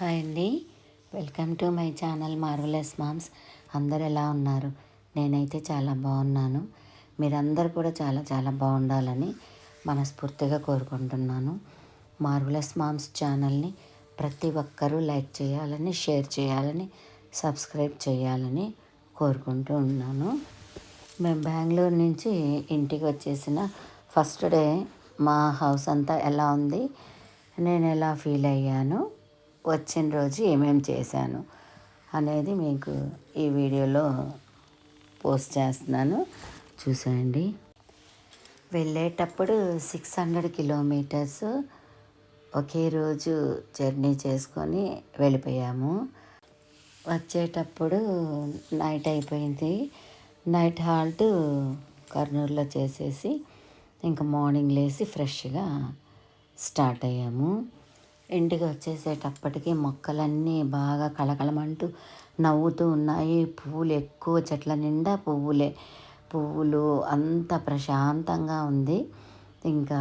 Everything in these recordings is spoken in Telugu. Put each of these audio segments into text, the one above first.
హాయ్ అండి. Welcome to my channel marvellous moms. అందరు ఎలా ఉన్నారు? నేనైతే చాలా బాగున్నాను. మీరందరూ కూడా చాలా చాలా బాగుండాలని మనస్ఫూర్తిగా కోరుకుంటున్నాను. మార్వలెస్ మామ్స్ ఛానల్ని ప్రతి ఒక్కరూ లైక్ చేయాలని షేర్ చేయాలని సబ్స్క్రైబ్ చేయాలని కోరుకుంటూ ఉన్నాను. మేము బెంగళూరు నుంచి ఇంటికి వచ్చేసిన ఫస్ట్ డే మా హౌస్ అంతా ఎలా ఉంది? నేను ఎలా ఫీల్ అయ్యాను? వచ్చిన రోజు ఏమేమి చేశాను అనేది మీకు ఈ వీడియోలో పోస్ట్ చేస్తున్నాను. చూసేయండి. వెళ్ళేటప్పుడు సిక్స్ హండ్రెడ్ కిలోమీటర్స్ ఒకే రోజు జర్నీ చేసుకొని వెళ్ళిపోయాము. వచ్చేటప్పుడు నైట్ అయిపోయింది. నైట్ హాల్ట్ కర్నూలులో చేసేసి ఇంకా మార్నింగ్ లేచి ఫ్రెష్గా స్టార్ట్ అయ్యాము. ఇంటికి వచ్చేసేటప్పటికి మొక్కలన్నీ బాగా కళకళమంటూ నవ్వుతూ ఉన్నాయి. పువ్వులు ఎక్కువ చెట్ల నిండా పువ్వులే. పువ్వులు అంత ప్రశాంతంగా ఉంది. ఇంకా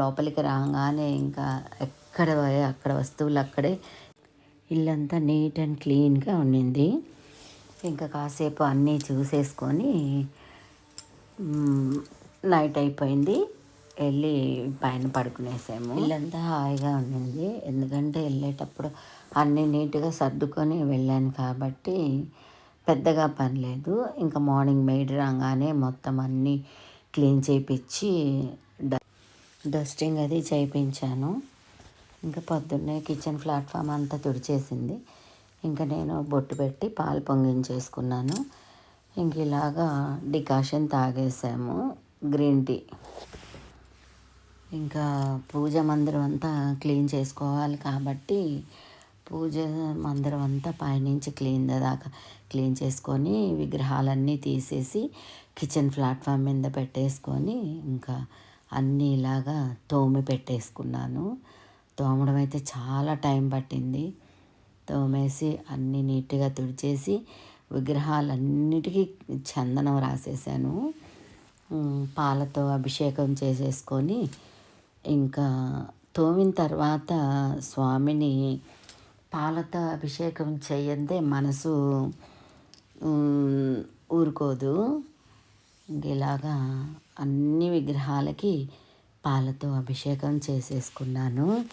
లోపలికి రాగానే ఇంకా ఎక్కడ అక్కడ వస్తువులు అక్కడే. ఇల్లంతా నీట్ అండ్ క్లీన్గా ఉండింది. ఇంకా కాసేపు అన్నీ చూసేసుకొని నైట్ అయిపోయింది. వెళ్ళి పైన పడుకునేసాము. ఇల్లంతా హాయిగా ఉండింది ఎందుకంటే వెళ్ళేటప్పుడు అన్నీ నీట్గా సర్దుకొని వెళ్ళాను కాబట్టి పెద్దగా పని లేదు. ఇంకా మార్నింగ్ మెయిడ్ రాగానే మొత్తం అన్నీ క్లీన్ చేయించి డస్టింగ్ అది చేయించాను ఇంకా పొద్దున్నే కిచెన్ ప్లాట్ఫామ్ అంతా తుడిచేసింది. ఇంకా నేను బొట్టు పెట్టి పాలు పొంగించేసుకున్నాను. ఇంక ఇలాగా డికాషన్ తాగేసాము గ్రీన్ టీ. ఇంకా పూజ మందిరం అంతా క్లీన్ చేసుకోవాలి కాబట్టి పూజ మందిరం అంతా పైనుంచి క్లీన్ దాకా క్లీన్ చేసుకొని విగ్రహాలన్నీ తీసేసి కిచెన్ ప్లాట్ఫామ్ మీద పెట్టేసుకొని ఇంకా అన్నీ ఇలాగా తోమి పెట్టేసుకున్నాను. తోమడం అయితే చాలా టైం పట్టింది. తోమేసి అన్నీ నీట్గా తుడిచేసి విగ్రహాలన్నిటికీ చందనం రాసేసాను. పాలతో అభిషేకం చేసేసుకొని ఇంకా తోమిన తర్వాత స్వామిని పాలతో అభిషేకం చేయందే మనసు ఊరుకోదు. ఇలాగా అన్ని విగ్రహాలకి పాలతో అభిషేకం చేసేసుకున్నాను.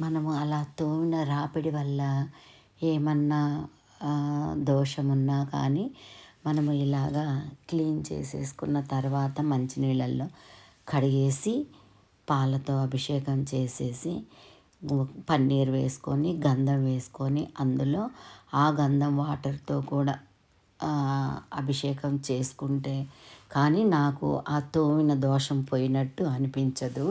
మనము అలా తోమిన రాపిడి వల్ల ఏమన్నా దోషమున్నా కానీ మనము ఇలాగా క్లీన్ చేసేసుకున్న తర్వాత మంచినీళ్ళల్లో కడిగేసి పాలతో అభిషేకం చేసేసి పన్నీర్ వేసుకొని గంధం వేసుకొని అందులో ఆ గంధం వాటర్తో కూడా అభిషేకం చేసుకుంటే కానీ నాకు ఆ తోమిన దోషం పోయినట్టు అనిపించదు.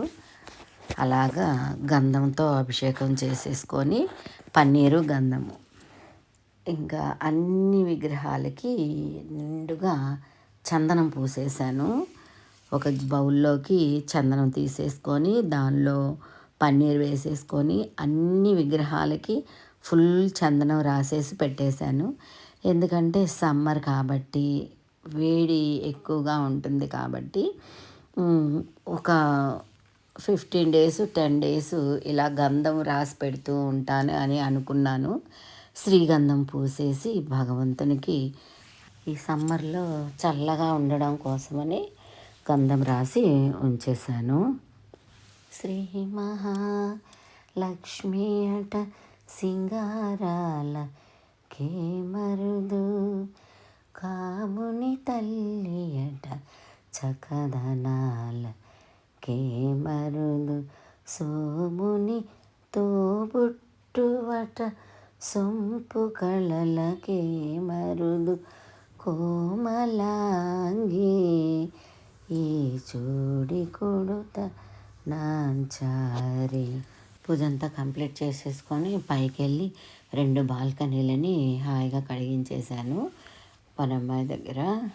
అలాగా గంధంతో అభిషేకం చేసేసుకొని పన్నీరు గంధము. ఇంకా అన్ని విగ్రహాలకి నిండుగా చందనం పూసేసాను. ఒక బౌల్లోకి చందనం తీసేసుకొని దానిలో పన్నీర్ వేసేసుకొని అన్ని విగ్రహాలకి ఫుల్ చందనం రాసేసి పెట్టేశాను. ఎందుకంటే సమ్మర్ కాబట్టి వేడి ఎక్కువగా ఉంటుంది కాబట్టి ఒక ఫిఫ్టీన్ డేస్ టెన్ డేస్ ఇలా గంధం రాసి పెడుతూ ఉంటాను అని అనుకున్నాను. శ్రీగంధం పూసేసి భగవంతునికి ఈ సమ్మర్లో చల్లగా ఉండడం కోసమని స్కందం రాసి ఉంచేశాను. శ్రీ మహాలక్ష్మి అట సింగారాల కేమరుదు కాముని తల్లి అట చకదనాల కేమరుదు సోముని తోబుట్టువట సొంపు కళలకే మరుదు కోమలాంగి ఈ చూడి కొడుత నాంచారి పూజ అంతా కంప్లీట్ చేసేసుకొని పైకి వెళ్ళి రెండు బాల్కనీలని హాయిగా కడిగించేశాను. పనమ్మాయి దగ్గర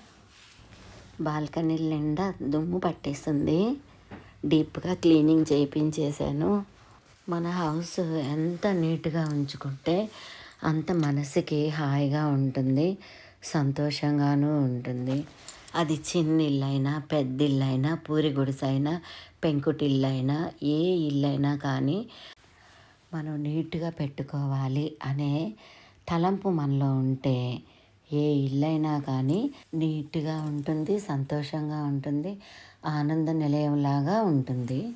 బాల్కనీల నిండా దుమ్ము పట్టేస్తుంది డీప్గా క్లీనింగ్ చేయించేశాను. మన హౌస్ ఎంత నీట్గా ఉంచుకుంటే అంత మనసుకి హాయిగా ఉంటుంది సంతోషంగానూ ఉంటుంది. అది చిన్నిళ్ళైనా పెద్ద ఇల్లు పూరి గుడిసైనా పెంకుటిల్లు అయినా ఏ ఇల్లైనా కానీ మనం నీట్గా పెట్టుకోవాలి అనే తలంపు మనలో ఉంటే ఏ ఇల్లైనా కానీ నీట్గా ఉంటుంది సంతోషంగా ఉంటుంది ఆనంద నిలయంలాగా ఉంటుంది.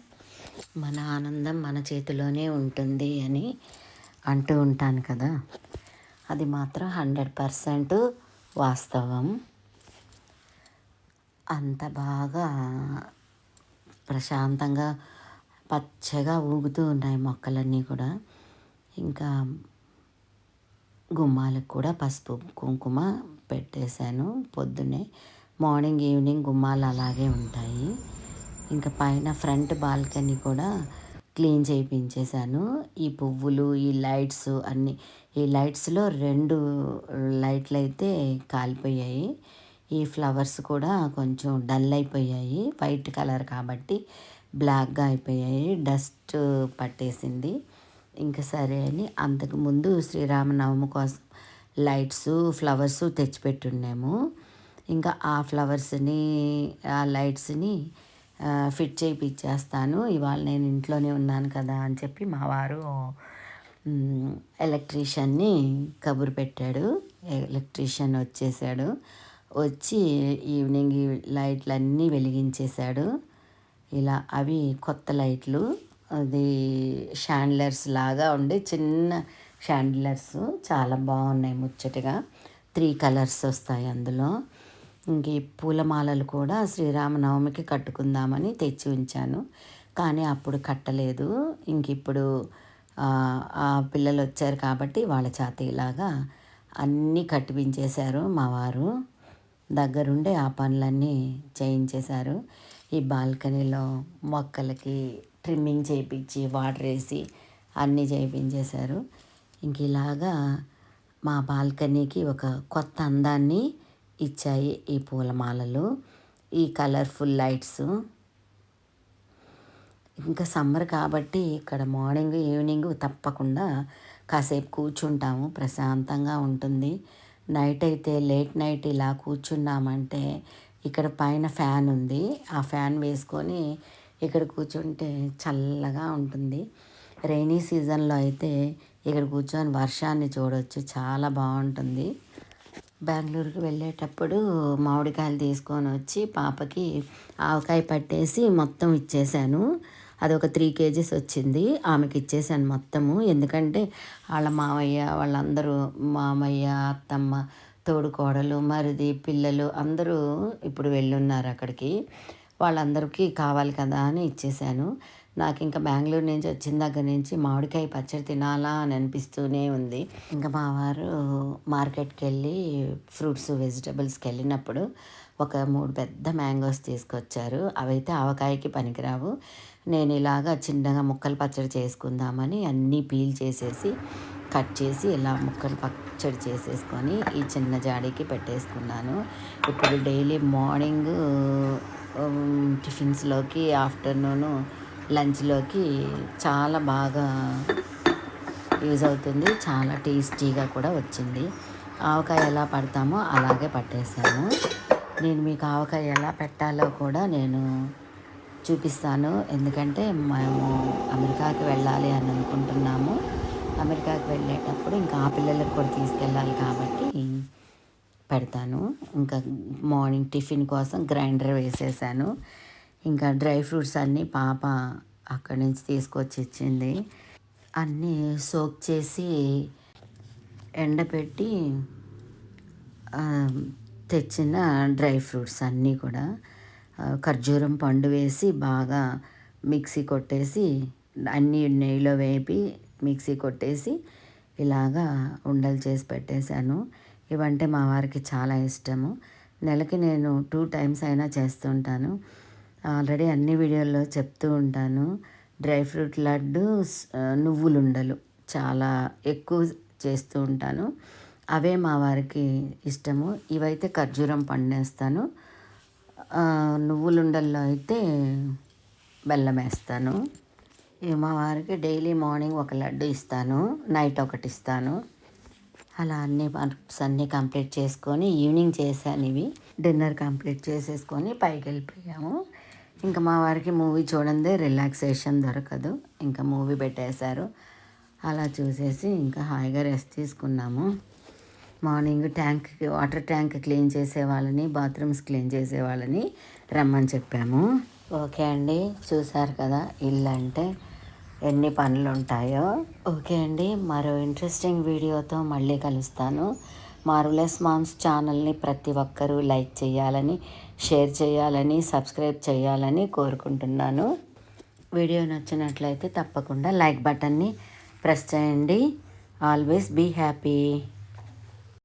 మన ఆనందం మన చేతిలోనే ఉంటుంది అని అంటూ ఉంటాను కదా. అది మాత్రం హండ్రెడ్ పర్సెంట్ వాస్తవం. అంత బాగా ప్రశాంతంగా పచ్చగా ఊగుతూ ఉన్నాయి మొక్కలన్నీ కూడా. ఇంకా గుమ్మాలకు కూడా పసుపు కుంకుమ పెట్టేశాను పొద్దున్నే. మార్నింగ్ ఈవినింగ్ గుమ్మాలు అలాగే ఉంటాయి. ఇంకా పైన ఫ్రంట్ బాల్కనీ కూడా క్లీన్ చేయించేశాను. ఈ పువ్వులు ఈ లైట్స్ అన్నీ ఈ లైట్స్లో రెండు లైట్లు అయితే కాలిపోయాయి. ఈ ఫ్లవర్స్ కూడా కొంచెం డల్ అయిపోయాయి. వైట్ కలర్ కాబట్టి బ్లాక్గా అయిపోయాయి. డస్ట్ పట్టేసింది. ఇంకా సరే అని అంతకుముందు శ్రీరామనవమి కోసం లైట్స్ ఫ్లవర్స్ తెచ్చిపెట్టున్నాము ఇంకా ఆ ఫ్లవర్స్ని ఆ లైట్స్ని ఫిట్ చేయించేస్తాను ఇవాళ నేను ఇంట్లోనే ఉన్నాను కదా అని చెప్పి మా వారు ఎలక్ట్రీషియన్ని కబురు పెట్టాడు. ఎలక్ట్రీషియన్ వచ్చేసాడు. వచ్చి ఈవినింగ్ లైట్లు అన్నీ వెలిగించేశాడు. ఇలా అవి కొత్త లైట్లు అది షాండ్లర్స్ లాగా ఉండే చిన్న షాండ్లర్స్ చాలా బాగున్నాయి ముచ్చటగా. త్రీ కలర్స్ వస్తాయి అందులో. ఇంక ఈ పూలమాలలు కూడా శ్రీరామనవమికి కట్టుకుందామని తెచ్చి ఉంచాను. కానీ అప్పుడు కట్టలేదు. ఇంక ఇప్పుడు ఆ పిల్లలు వచ్చారు కాబట్టి వాళ్ళ ఇలాగా అన్నీ కట్టిపించేశారు మా వారు. దగ్గరుండే ఆ పనులన్నీ చేయించేశారు. ఈ బాల్కనీలో మొక్కలకి ట్రిమ్మింగ్ చేయించి వాటర్ వేసి అన్నీ చేయించేశారు ఇంక ఇలాగా మా బాల్కనీకి ఒక కొత్త అందాన్ని ఇచ్చాయి ఈ పూలమాలలు. ఈ కలర్ఫుల్ లైట్స్. ఇంకా సమ్మర్ కాబట్టి ఇక్కడ మార్నింగ్ ఈవినింగ్ తప్పకుండా కాసేపు కూర్చుంటాము. ప్రశాంతంగా ఉంటుంది. నైట్ అయితే లేట్ నైట్ ఇలా కూర్చున్నామంటే ఇక్కడ పైన ఫ్యాన్ ఉంది. ఆ ఫ్యాన్ వేసుకొని ఇక్కడ కూర్చుంటే చల్లగా ఉంటుంది. రైనీ సీజన్లో అయితే ఇక్కడ కూర్చొని వర్షాన్ని చూడవచ్చు చాలా బాగుంటుంది. బెంగళూరుకి వెళ్ళేటప్పుడు మామిడికాయలు తీసుకొని వచ్చి పాపకి ఆవకాయ పట్టేసి మొత్తం ఇచ్చేసాను. అది ఒక త్రీ కేజీస్ వచ్చింది. ఆమెకి ఇచ్చేసాను మొత్తము. ఎందుకంటే వాళ్ళ మామయ్య వాళ్ళందరూ మామయ్య అత్తమ్మ తోడుకోడలు మరిది పిల్లలు అందరూ ఇప్పుడు వెళ్ళున్నారు అక్కడికి. వాళ్ళందరికీ కావాలి కదా అని ఇచ్చేసాను. నాకు ఇంకా బెంగళూరు నుంచి వచ్చిన దగ్గర నుంచి మామిడికాయ పచ్చడి తినాలా అని అనిపిస్తూనే ఉంది. ఇంకా మా వారు మార్కెట్కి వెళ్ళి ఫ్రూట్స్ వెజిటబుల్స్కి వెళ్ళినప్పుడు ఒక మూడు పెద్ద మ్యాంగోస్ తీసుకొచ్చారు. అవైతే ఆవకాయకి పనికిరావు. నేను ఇలాగా చిన్నగా ముక్కలు పచ్చడి చేసుకుందామని అన్నీ పీల్ చేసేసి కట్ చేసి ఇలా ముక్కలు పచ్చడి చేసేసుకొని ఈ చిన్న జాడీకి పెట్టేసుకున్నాను. ఇప్పుడు డైలీ మార్నింగ్ టిఫిన్స్లోకి ఆఫ్టర్నూను లంచ్లోకి చాలా బాగా యూజ్ అవుతుంది. చాలా టేస్టీగా కూడా వచ్చింది. ఆవకాయ ఎలా పడతామో అలాగే పట్టేసాము నేను మీకు ఆవకాయ ఎలా పెట్టాలో కూడా నేను చూపిస్తాను. ఎందుకంటే మేము అమెరికాకి వెళ్ళాలి అని అనుకుంటున్నాము. అమెరికాకి వెళ్ళేటప్పుడు ఇంకా ఆ పిల్లలకు కూడా తీసుకెళ్ళాలి కాబట్టి పెడతాను. ఇంకా మార్నింగ్ టిఫిన్ కోసం గ్రైండర్ వేసేసాను. ఇంకా డ్రై ఫ్రూట్స్ అన్నీ పాప అక్కడి నుంచి తీసుకొచ్చి ఇచ్చింది. అన్నీ సోక్ చేసి ఎండపెట్టి తెచ్చిన డ్రై ఫ్రూట్స్ అన్నీ కూడా. ఖర్జూరం పండు వేసి బాగా మిక్సీ కొట్టేసి అన్నీ నెయ్యిలో వేపి మిక్సీ కొట్టేసి ఇలాగా ఉండలు చేసి పెట్టేశాను. ఇవంటే మా వారికి చాలా ఇష్టము. నెలకి నేను టూ టైమ్స్ అయినా చేస్తుంటాను. ఆల్రెడీ అన్ని వీడియోల్లో చెప్తూ ఉంటాను. డ్రై ఫ్రూట్ లడ్డు నువ్వులు ఉండలు చాలా ఎక్కువ చేస్తూ ఉంటాను. అవే మా వారికి ఇష్టము. ఇవైతే ఖర్జూరం పండేస్తాను నువ్వులుండల్లో అయితే బెల్లం వేస్తాను మా వారికి డైలీ మార్నింగ్ ఒక లడ్డు ఇస్తాను నైట్ ఒకటి ఇస్తాను. అలా అన్ని వర్క్స్ అన్నీ కంప్లీట్ చేసుకొని ఈవినింగ్ చేశాను ఇవి. డిన్నర్ కంప్లీట్ చేసేసుకొని పైకి వెళ్ళిపోయాము ఇంకా మా వారికి మూవీ చూడండి రిలాక్సేషన్ దొరకదు. ఇంకా మూవీ పెట్టేశారు. అలా చూసేసి ఇంకా హాయిగా రెస్ట్ తీసుకున్నాము. Morning tank water tank clean చేసే వాళ్ళని బాత్రూమ్స్ క్లీన్ చేసే వాళ్ళని రమ్మని చెప్పాము. ఓకే అండి. చూసారు కదా ఇల్లు అంటే ఎన్ని పనులు ఉంటాయో ఓకే అండి. మరో ఇంట్రెస్టింగ్ వీడియోతో మళ్ళీ కలుస్తాను. మార్వలెస్ మామ్స్ ఛానల్ని ప్రతి ఒక్కరూ లైక్ చేయాలని షేర్ చేయాలని సబ్స్క్రైబ్ చేయాలని కోరుకుంటున్నాను. వీడియో నచ్చినట్లయితే తప్పకుండా లైక్ బటన్ని ప్రెస్ చేయండి. Always be happy